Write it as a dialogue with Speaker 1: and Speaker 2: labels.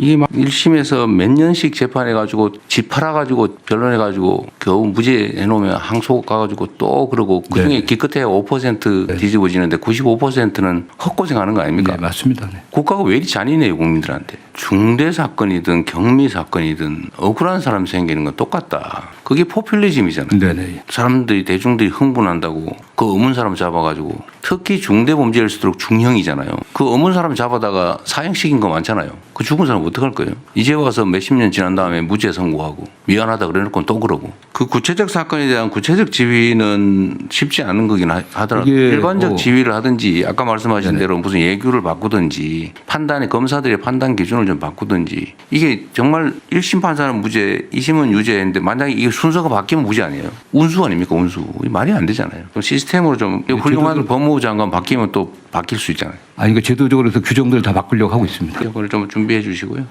Speaker 1: 이게 막 1심에서 몇 년씩 재판해가지고 집 팔아가지고 변론해가지고 겨우 무죄 해놓으면 항소 가가지고 또 그러고 그중에
Speaker 2: 네.
Speaker 1: 기껏해야 5% 뒤집어지는데 95%는 헛고생하는 거 아닙니까?
Speaker 2: 네, 맞습니다. 네.
Speaker 1: 국가가 왜 이리 잔인해요 국민들한테 중대 사건이든 경미 사건이든 억울한 사람 생기는 건 똑같다. 그게 포퓰리즘이잖아요.
Speaker 2: 네네.
Speaker 1: 사람들이 대중들이 흥분한다고 그 어문 사람 잡아가지고 특히 중대 범죄일수록 중형이잖아요. 그 어문 사람 잡아다가 사형 시킨 거 많잖아요. 그 죽은 사람 어떡할 거예요? 이제 와서 몇십 년 지난 다음에 무죄 선고하고 미안하다 그래놓고 또 그러고 그 구체적 사건에 대한 구체적 지휘는 쉽지 않은 거긴 하- 하더라도 일반적
Speaker 2: 뭐-
Speaker 1: 지휘를 하든지 아까 말씀하신 대로 무슨 예규를 바꾸든지 판단의 검사들의 판단 기준을 좀 바꾸든지 이게 정말 1심 판사는 무죄, 2심은 유죄인데 만약에 이게 순서가 바뀌면 무죄 아니에요? 운수 아닙니까 운수? 말이 안 되잖아요. 좀 시스템으로 좀 훌륭한 법무부 장관 바뀌면 또 바뀔 수 있잖아요.
Speaker 2: 아니, 그 제도적으로 해서 규정들을 다 바꾸려고 하고 있습니다.
Speaker 1: 이걸 좀 준비해 주시고요.